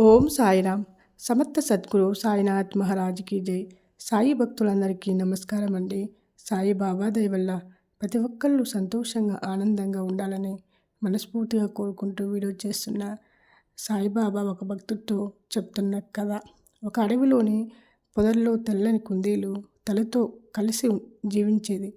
ఓం సాయిరామ్. సమర్థ సద్గురు సాయినాథ్ మహారాజ్కి జై. సాయి భక్తులందరికీ నమస్కారం అండి. సాయిబాబా బాబా వల్ల ప్రతి ఒక్కళ్ళు సంతోషంగా ఆనందంగా ఉండాలని మనస్ఫూర్తిగా కోరుకుంటూ వీడియో చేస్తున్న సాయిబాబా ఒక భక్తుడితో చెప్తున్న కథ. ఒక అడవిలోని పొదల్లో తెల్లని కుందేలు తల్లితో కలిసి జీవించేది.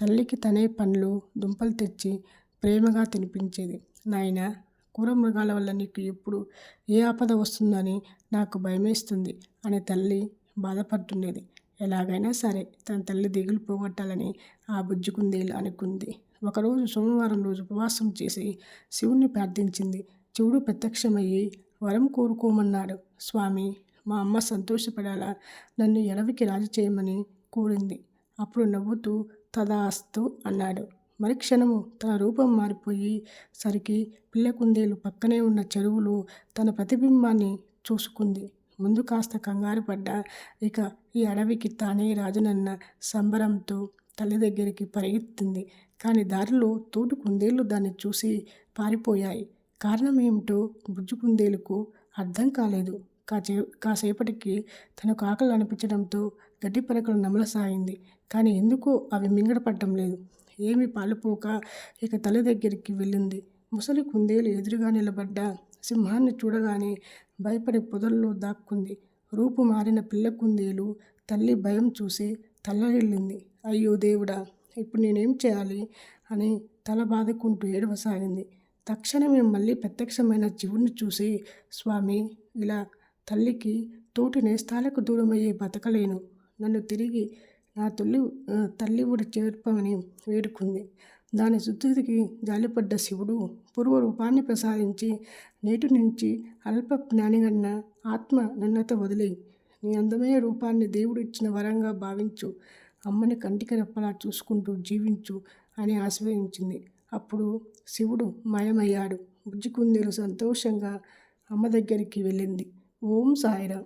తల్లికి తనే పండ్లు దుంపలు తెచ్చి ప్రేమగా తినిపించేది. నాయన క్రూర మృగాల వల్ల నీకు ఎప్పుడు ఏ ఆపద వస్తుందని నాకు భయమేస్తుంది అని తల్లి బాధపడుతుండేది. ఎలాగైనా సరే తన తల్లి దిగులు పోగొట్టాలని ఆ బుజ్జుకుందేలు అనుకుంది. ఒకరోజు సోమవారం రోజు ఉపవాసం చేసి శివుణ్ణి ప్రార్థించింది. శివుడు ప్రత్యక్షమయ్యి వరం కోరుకోమన్నాడు. స్వామి మా అమ్మ సంతోషపడేలా? నన్ను ఎడవికి రాజు చేయమని కోరింది. అప్పుడు నవ్వుతూ తదాస్తు అన్నాడు. మరుక్షణము తన రూపం మారిపోయి సరికి పిల్లకుందేలు పక్కనే ఉన్న చెరువులో తన ప్రతిబింబాన్ని చూసుకుంది. ముందు కాస్త కంగారు పడ్డా. ఇక ఈ అడవికి తానే రాజునన్న సంబరంతో తల్లి దగ్గరికి పరిగెత్తింది. కానీ దారిలో తోటి కుందేళ్ళు దాన్ని చూసి పారిపోయాయి. కారణం ఏమిటో బుజ్జు కుందేలుకు అర్థం కాలేదు. కాచే కాసేపటికి తనకు ఆకలి అనిపించడంతో గడ్డి పరకలు నమలసాగింది. కానీ ఎందుకో అవి మింగడపడటం లేదు. ఏమి పాలుపోక ఇక తల దగ్గరికి వెళ్ళింది. ముసలి కుందేలు ఎదురుగా నిలబడ్డ సింహాన్ని చూడగానే భయపడి పొదల్లో దాక్కుంది. రూపు మారిన పిల్ల కుందేలు తల్లి భయం చూసి తల్లడిల్లింది. అయ్యో దేవుడా ఇప్పుడు నేనేం చేయాలి? అని తల బాదుకుంటూ ఏడవసాగింది. తక్షణమే మళ్ళీ ప్రత్యక్షమైన జీవుని చూసి స్వామి ఇలా తల్లికి తోటి నేస్తాలకు దూరమయ్యే బతకలేను. నన్ను తిరిగి నా తొలి తల్లి ఊడి చేర్పమని వేడుకుంది. దాని శుద్ధికి జాలిపడ్డ శివుడు పూర్వ రూపాన్ని ప్రసాదించి నేటి నుంచి అల్ప జ్ఞానిగన్న ఆత్మ నన్నత వదిలి. నీ అందమైన రూపాన్ని దేవుడు ఇచ్చిన వరంగా భావించు. అమ్మని కంటికి రెప్పలా చూసుకుంటూ జీవించు అని ఆశ్రయించింది అప్పుడు శివుడు మాయమయ్యాడు. బుజ్జికుందేలు సంతోషంగా అమ్మ దగ్గరికి వెళ్ళింది. ఓం సాయిరా